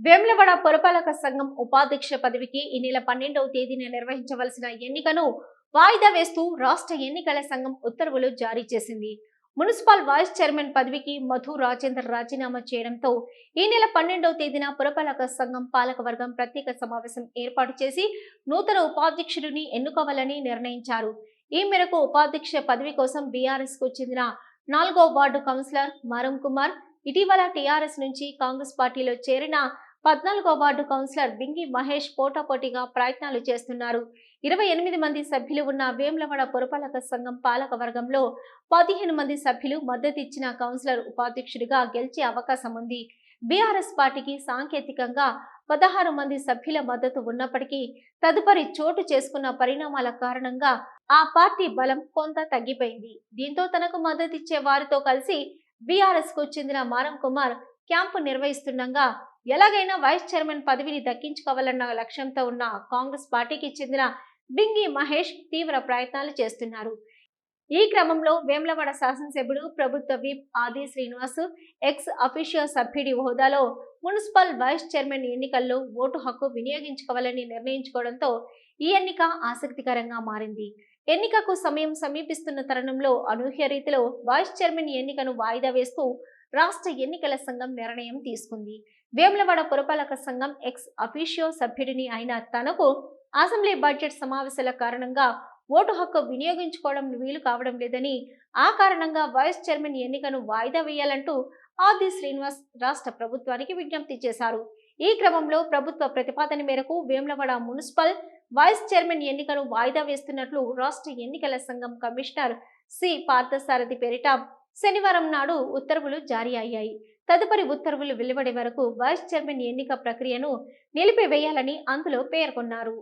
వేములవాడ పురపాలక సంఘం ఉపాధ్యక్ష పదవికి ఈ నెల పన్నెండవ తేదీన నిర్వహించవలసిన ఎన్నికను వాయిదా వేస్తూ రాష్ట్ర ఎన్నికల సంఘం ఉత్తర్వులు జారీ చేసింది. మున్సిపల్ వైస్ చైర్మన్ పదవికి మధు రాజేందర్ రాజీనామా చేయడంతో ఈ నెల పన్నెండవ తేదీన పురపాలక సంఘం పాలకవర్గం ప్రత్యేక సమావేశం ఏర్పాటు చేసి నూతన ఉపాధ్యక్షుడిని ఎన్నుకోవాలని నిర్ణయించారు. ఈ మేరకు ఉపాధ్యక్ష పదవి కోసం బీఆర్ఎస్కు చెందిన నాలుగో వార్డు కౌన్సిలర్ మరం కుమార్ ఇటీవల టీఆర్ఎస్ నుంచి కాంగ్రెస్ పార్టీలో చేరిన పద్నాలుగో వార్డు కౌన్సిలర్ బింగి మహేష్ పోటాపోటీగా ప్రయత్నాలు చేస్తున్నారు. ఇరవై ఎనిమిది మంది సభ్యులు ఉన్న వేములవాడ పురపాలక సంఘం పాలక వర్గంలో పదిహేను మంది సభ్యులు మద్దతిచ్చిన కౌన్సిలర్ ఉపాధ్యక్షుడిగా గెలిచే అవకాశం ఉంది. బీఆర్ఎస్ పార్టీకి సాంకేతికంగా పదహారు మంది సభ్యుల మద్దతు ఉన్నప్పటికీ తదుపరి చోటు చేసుకున్న పరిణామాల కారణంగా ఆ పార్టీ బలం కొంత తగ్గిపోయింది. దీంతో తనకు మద్దతిచ్చే వారితో కలిసి బీఆర్ఎస్కు చెందిన మారం కుమార్ క్యాంపు నిర్వహిస్తుండగా ఎలాగైనా వైస్ చైర్మన్ పదవిని దక్కించుకోవాలన్న లక్ష్యంతో ఉన్న కాంగ్రెస్ పార్టీకి చెందిన బింగి మహేష్ తీవ్ర ప్రయత్నాలు చేస్తున్నారు. ఈ క్రమంలో వేములవాడ శాసనసభ్యుడు ప్రభుత్వ విప్ ఆది శ్రీనివాస్ ఎక్స్ అఫీషియల్ సభ్యుడి హోదాలో మున్సిపల్ వైస్ చైర్మన్ ఎన్నికల్లో ఓటు హక్కు వినియోగించుకోవాలని నిర్ణయించుకోవడంతో ఈ ఎన్నిక ఆసక్తికరంగా మారింది. ఎన్నికకు సమయం సమీపిస్తున్న తరుణంలో అనూహ్య రీతిలో వైస్ చైర్మన్ ఎన్నికను వాయిదా వేస్తూ రాష్ట్ర ఎన్నికల సంఘం నిర్ణయం తీసుకుంది. వేములవాడ పురపాలక సంఘం ఎక్స్ అఫీషియో సభ్యుడిని అయిన తనకు అసెంబ్లీ బడ్జెట్ సమావేశాల కారణంగా ఓటు హక్కు వినియోగించుకోవడం వీలు కావడం లేదని ఆ కారణంగా వైస్ చైర్మన్ ఎన్నికను వాయిదా వేయాలంటూ ఆది శ్రీనివాస్ రాష్ట్ర ప్రభుత్వానికి విజ్ఞప్తి చేశారు. ఈ క్రమంలో ప్రభుత్వ ప్రతిపాదన మేరకు వేములవాడ మున్సిపల్ వైస్ చైర్మన్ ఎన్నికను వాయిదా వేస్తున్నట్లు రాష్ట్ర ఎన్నికల సంఘం కమిషనర్ సి. పార్థసారథి పేరిట శనివారం నాడు ఉత్తర్వులు జారీ అయ్యాయి. తదుపరి ఉత్తర్వులు వెలువడే వరకు వైస్ చైర్మన్ ఎన్నిక ప్రక్రియను నిలిపివేయాలని అందులో పేర్కొన్నారు.